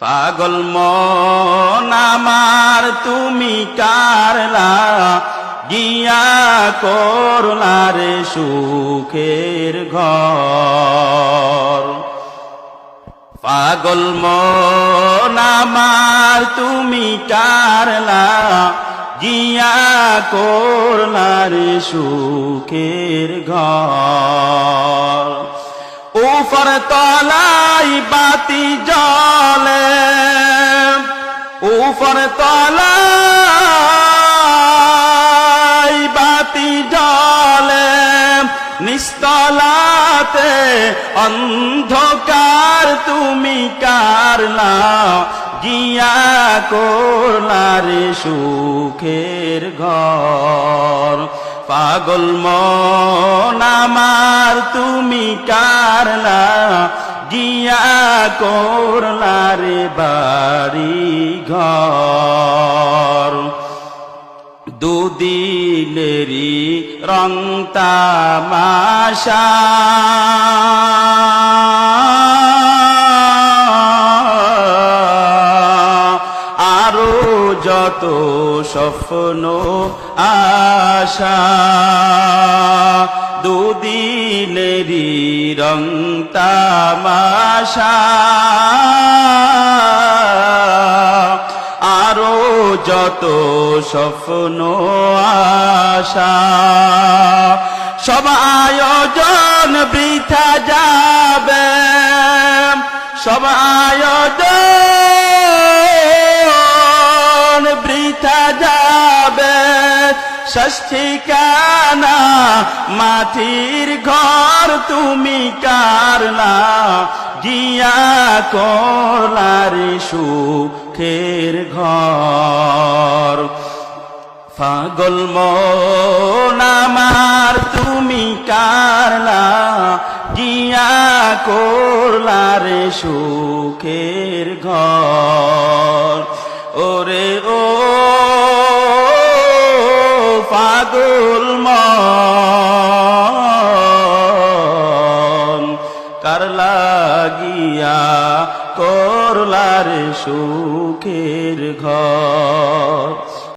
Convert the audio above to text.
পাগল আমার তুমি কারলা, গিয়া করলা রে সুখের ঘর। পাগল আমার তুমি কারলা, গিয়া করলা রে সুখের ঘর। উপর তলাই বাতি উপর তলাই বাতি জলে নিস্তলাতে অন্ধকার তুমি কারলা গিয়া করলার সুখের ঘর। পাগল মন আমার তুমি কারলা গিয়া করলার বাড়ি ঘর দুদিলেরি রং তামাশা। আরও যত স্বপ্ন আশা। দুদিলেরি রং আরও যত স্বপ্ন আশা। সব আয়োজন বৃথা যাবে। সব আয়োজন ষষ্ঠী কানা, মাটির ঘর তুমি কারলা গিয়া করলার সুখের ঘর। পাগল আমার তুমি কারলা গিয়া করলার সুখের ঘর। পাগল মারলাগিয়া কারলা গিয়া করলার সুখের ঘর।